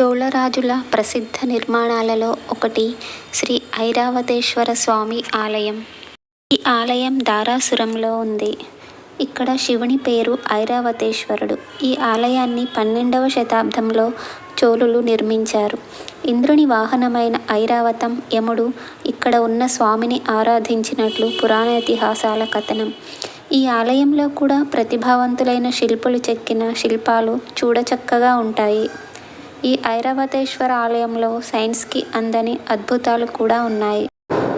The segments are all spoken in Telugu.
చోళరాజుల ప్రసిద్ధ నిర్మాణాలలో ఒకటి శ్రీ ఐరావతేశ్వర స్వామి ఆలయం. ఈ ఆలయం ధారాసురంలో ఉంది. ఇక్కడ శివుని పేరు ఐరావతేశ్వరుడు. ఈ ఆలయాన్ని పన్నెండవ శతాబ్దంలో చోళులు నిర్మించారు. ఇంద్రుని వాహనమైన ఐరావతం యముడు ఇక్కడ ఉన్న స్వామిని ఆరాధించినట్లు పురాణ ఇతిహాసాల కథనం. ఈ ఆలయంలో కూడా ప్రతిభావంతులైన శిల్పులు చెక్కిన శిల్పాలు చూడచక్కగా ఉంటాయి. ఈ ఐరావతేశ్వర ఆలయంలో సైన్స్కి అందని అద్భుతాలు కూడా ఉన్నాయి.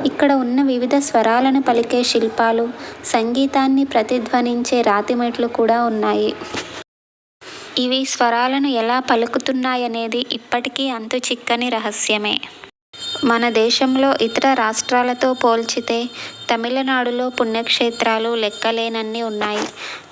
ఇక్కడ ఉన్న వివిధ స్వరాలను పలికే శిల్పాలు, సంగీతాన్ని ప్రతిధ్వనించే రాతిమెట్లు కూడా ఉన్నాయి. ఇవి స్వరాలను ఎలా పలుకుతున్నాయనేది ఇప్పటికీ అంతు చిక్కని రహస్యమే. మన దేశంలో ఇతర రాష్ట్రాలతో పోల్చితే తమిళనాడులో పుణ్యక్షేత్రాలు లెక్కలేనన్ని ఉన్నాయి.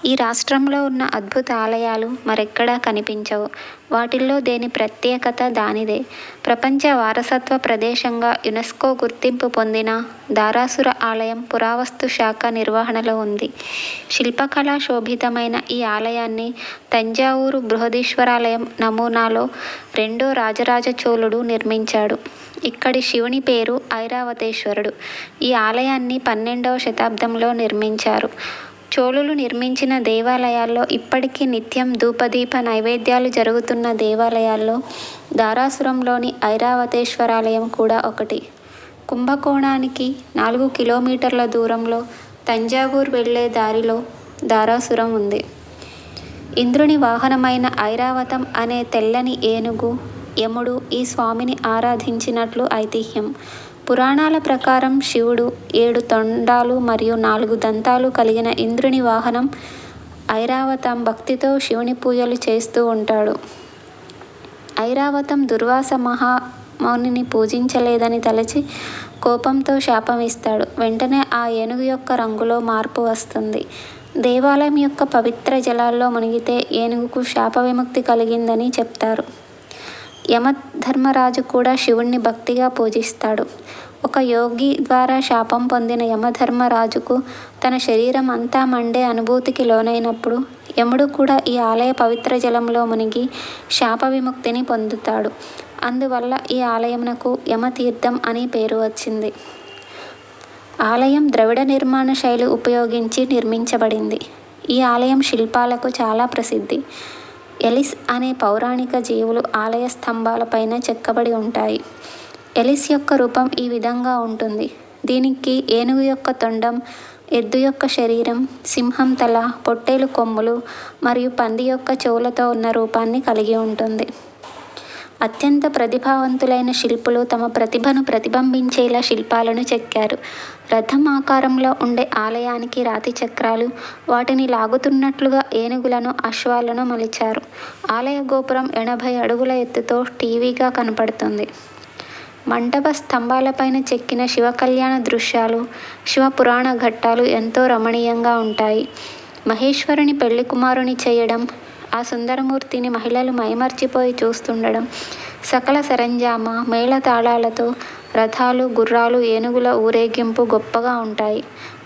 ఈ రాష్ట్రంలో ఉన్న అద్భుత ఆలయాలు మరెక్కడా కనిపించవు. వాటిల్లో దేని ప్రత్యేకత దానిదే. ప్రపంచ వారసత్వ ప్రదేశంగా యునెస్కో గుర్తింపు పొందిన దారాసుర ఆలయం పురావస్తు శాఖ నిర్వహణలో ఉంది. శిల్పకళా శోభితమైన ఈ ఆలయాన్ని తంజావూరు బృహదీశ్వరాలయం నమూనాలో రెండో రాజరాజ చోళుడు నిర్మించాడు. ఇక్కడి శివుని పేరు ఐరావతేశ్వరుడు. ఈ ఆలయాన్ని పన్నెండవ శతాబ్దంలో నిర్మించారు. చోళులు నిర్మించిన దేవాలయాల్లో ఇప్పటికీ నిత్యం ధూపదీప నైవేద్యాలు జరుగుతున్న దేవాలయాల్లో ధారాసురంలోని ఐరావతేశ్వరాలయం కూడా ఒకటి. కుంభకోణానికి నాలుగు కిలోమీటర్ల దూరంలో తంజావూర్ వెళ్ళే దారిలో ధారాసురం ఉంది. ఇంద్రుని వాహనమైన ఐరావతం అనే తెల్లని ఏనుగు యముడు ఈ స్వామిని ఆరాధించినట్లు ఐతిహ్యం. పురాణాల ప్రకారం శివుడు ఏడు తొండాలు మరియు నాలుగు దంతాలు కలిగిన ఇంద్రుని వాహనం ఐరావతం భక్తితో శివుని పూజలు చేస్తూ ఉంటాడు. ఐరావతం దుర్వాస మహామునిని పూజించలేదని తలచి కోపంతో శాపం ఇస్తాడు. వెంటనే ఆ ఏనుగు యొక్క రంగులో మార్పు వస్తుంది. దేవాలయం యొక్క పవిత్ర జలాల్లో మునిగితే ఏనుగుకు శాప విముక్తి కలిగిందని చెప్తారు. యమధర్మరాజు కూడా శివుణ్ణి భక్తిగా పూజిస్తాడు. ఒక యోగి ద్వారా శాపం పొందిన యమధర్మరాజుకు తన శరీరం అంతా మండే అనుభూతికి లోనైనప్పుడు యముడు కూడా ఈ ఆలయ పవిత్ర జలంలో మునిగి శాప విముక్తిని పొందుతాడు. అందువల్ల ఈ ఆలయంనకు యమతీర్థం అని పేరు వచ్చింది. ఆలయం ద్రవిడ నిర్మాణ శైలి ఉపయోగించి నిర్మించబడింది. ఈ ఆలయం శిల్పాలకు చాలా ప్రసిద్ధి. ఎలిస్ అనే పౌరాణిక జీవులు ఆలయ స్తంభాలపైన చెక్కబడి ఉంటాయి. ఎలిస్ యొక్క రూపం ఈ విధంగా ఉంటుంది. దీనికి ఏనుగు యొక్క తొండం, ఎద్దు యొక్క శరీరం, సింహం తల, పొట్టేలు కొమ్ములు మరియు పంది యొక్క చెవులతో ఉన్న రూపాన్ని కలిగి ఉంటుంది. అత్యంత ప్రతిభావంతులైన శిల్పులు తమ ప్రతిభను ప్రతిబింబించేలా శిల్పాలను చెక్కారు. రథం ఆకారంలో ఉండే ఆలయానికి రాతి చక్రాలు, వాటిని లాగుతున్నట్లుగా ఏనుగులను, అశ్వాలను మలిచారు. ఆలయ గోపురం ఎనభై అడుగుల ఎత్తుతో టీవీగా కనపడుతుంది. మంటప స్తంభాలపైన చెక్కిన శివకల్యాణ దృశ్యాలు, శివ పురాణ ఘట్టాలు ఎంతో రమణీయంగా ఉంటాయి. మహేశ్వరుని పెళ్ళికుమారుని చేయడం, ఆ సుందరమూర్తిని మహిళలు మైమర్చిపోయి చూస్తుండడం, సకల సరంజామ మేళతాళాలతో రథాలు, గుర్రాలు, ఏనుగుల ఊరేగింపు గొప్పగా ఉంటాయి.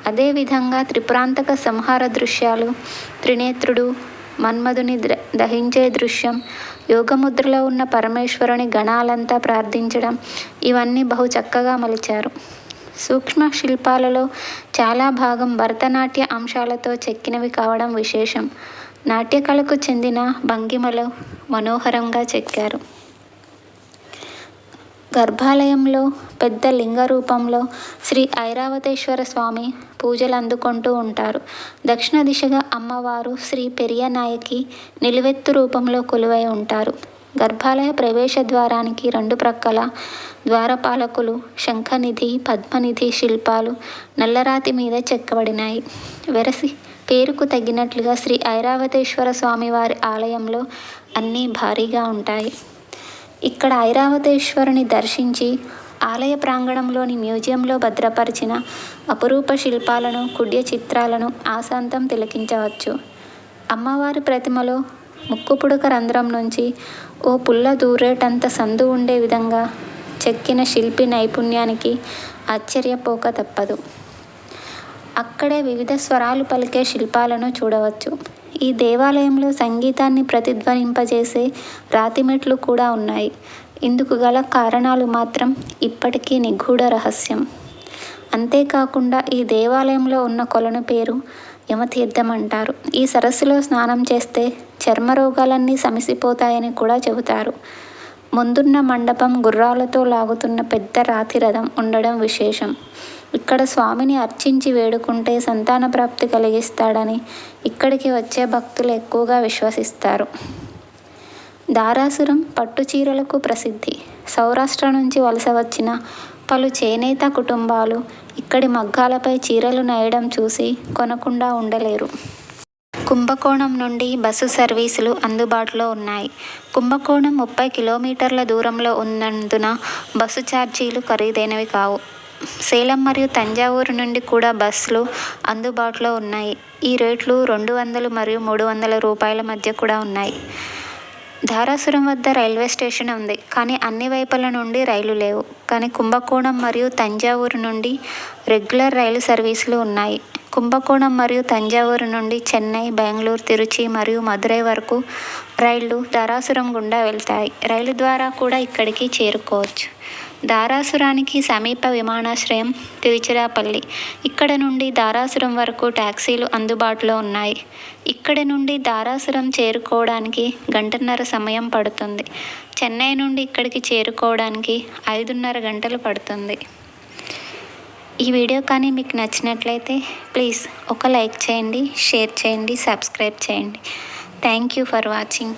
అదేవిధంగా త్రిప్రాంతక సంహార దృశ్యాలు, త్రినేత్రుడు మన్మథుని దహించే దృశ్యం, యోగముద్రలో ఉన్న పరమేశ్వరుని గణాలంతా ప్రార్థించడం ఇవన్నీ బహు చక్కగా మలిచారు. సూక్ష్మ శిల్పాలలో చాలా భాగం భరతనాట్య అంశాలతో చెక్కినవి కావడం విశేషం. నాట్యకళకు చెందిన భంగిమలు మనోహరంగా చెక్కారు. గర్భాలయంలో పెద్ద లింగ రూపంలో శ్రీ ఐరావతేశ్వర స్వామి పూజలు అందుకుంటూ ఉంటారు. దక్షిణ దిశగా అమ్మవారు శ్రీ పెరియనాయకి నిలువెత్తు రూపంలో కొలువై ఉంటారు. గర్భాలయ ప్రవేశ ద్వారానికి రెండు ప్రక్కల ద్వారపాలకులు, శంఖనిధి, పద్మనిధి శిల్పాలు నల్లరాతి మీద చెక్కబడినాయి. వెరసి పేరుకు తగినట్లుగా శ్రీ ఐరావతేశ్వర స్వామివారి ఆలయంలో అన్నీ భారీగా ఉంటాయి. ఇక్కడ ఐరావతేశ్వరుని దర్శించి ఆలయ ప్రాంగణంలోని మ్యూజియంలో భద్రపరిచిన అపురూప శిల్పాలను, కుడ్య చిత్రాలను ఆసాంతం తిలకించవచ్చు. అమ్మవారి ప్రతిమలో ముక్కుపుడక రంధ్రం నుంచి ఓ పుల్ల దూరేటంత సందు ఉండే విధంగా చెక్కిన శిల్పి నైపుణ్యానికి ఆశ్చర్యపోక తప్పదు. అక్కడే వివిధ స్వరాలు పలికే శిల్పాలను చూడవచ్చు. ఈ దేవాలయంలో సంగీతాన్ని ప్రతిధ్వనింపజేసే రాతిమెట్లు కూడా ఉన్నాయి. ఇందుకు గల కారణాలు మాత్రం ఇప్పటికీ నిగూఢ రహస్యం. అంతేకాకుండా ఈ దేవాలయంలో ఉన్న కొలను పేరు యమతీర్థం అంటారు. ఈ సరస్సులో స్నానం చేస్తే చర్మ రోగాలన్నీ సమసిపోతాయని కూడా చెబుతారు. ముందున్న మండపం గుర్రాలతో లాగుతున్న పెద్ద రాతి రథం ఉండడం విశేషం. ఇక్కడ స్వామిని అర్చించి వేడుకుంటే సంతాన ప్రాప్తి కలిగిస్తాడని ఇక్కడికి వచ్చే భక్తులు ఎక్కువగా విశ్వసిస్తారు. దారాసురం పట్టు చీరలకు ప్రసిద్ధి. సౌరాష్ట్ర నుంచి వలస వచ్చిన పలు చేనేత కుటుంబాలు ఇక్కడి మగ్గాలపై చీరలు నేయడం చూసి కొనకుండా ఉండలేరు. కుంభకోణం నుండి బస్సు సర్వీసులు అందుబాటులో ఉన్నాయి. కుంభకోణం ముప్పై కిలోమీటర్ల దూరంలో ఉన్నందున బస్సు ఛార్జీలు ఖరీదైనవి కావు. సేలం మరియు తంజావూరు నుండి కూడా బస్సులు అందుబాటులో ఉన్నాయి. ఈ రేట్లు రెండు వందలు మరియు మూడు వందల రూపాయల మధ్య కూడా ఉన్నాయి. ధారాసురం వద్ద రైల్వే స్టేషన్ ఉంది. కానీ అన్ని వైపుల నుండి రైలు లేవు. కానీ కుంభకోణం మరియు తంజావూరు నుండి రెగ్యులర్ రైలు సర్వీసులు ఉన్నాయి. కుంభకోణం మరియు తంజావూరు నుండి చెన్నై బెంగళూరు తిరుచి మరియు మదురై వరకు రైళ్ళు ధారాసురం గుండా వెళ్తాయి. రైలు ద్వారా కూడా ఇక్కడికి చేరుకోవచ్చు. దారాసురానికి సమీప విమానాశ్రయం తిరుచిరాపల్లి. ఇక్కడ నుండి దారాసురం వరకు ట్యాక్సీలు అందుబాటులో ఉన్నాయి. ఇక్కడ నుండి దారాసురం చేరుకోవడానికి గంటన్నర సమయం పడుతుంది. చెన్నై నుండి ఇక్కడికి చేరుకోవడానికి ఐదున్నర గంటలు పడుతుంది. ఈ వీడియో కానీ మీకు నచ్చినట్లయితే ప్లీజ్ ఒక లైక్ చేయండి షేర్ చేయండి సబ్స్క్రైబ్ చేయండి. Thank you for watching.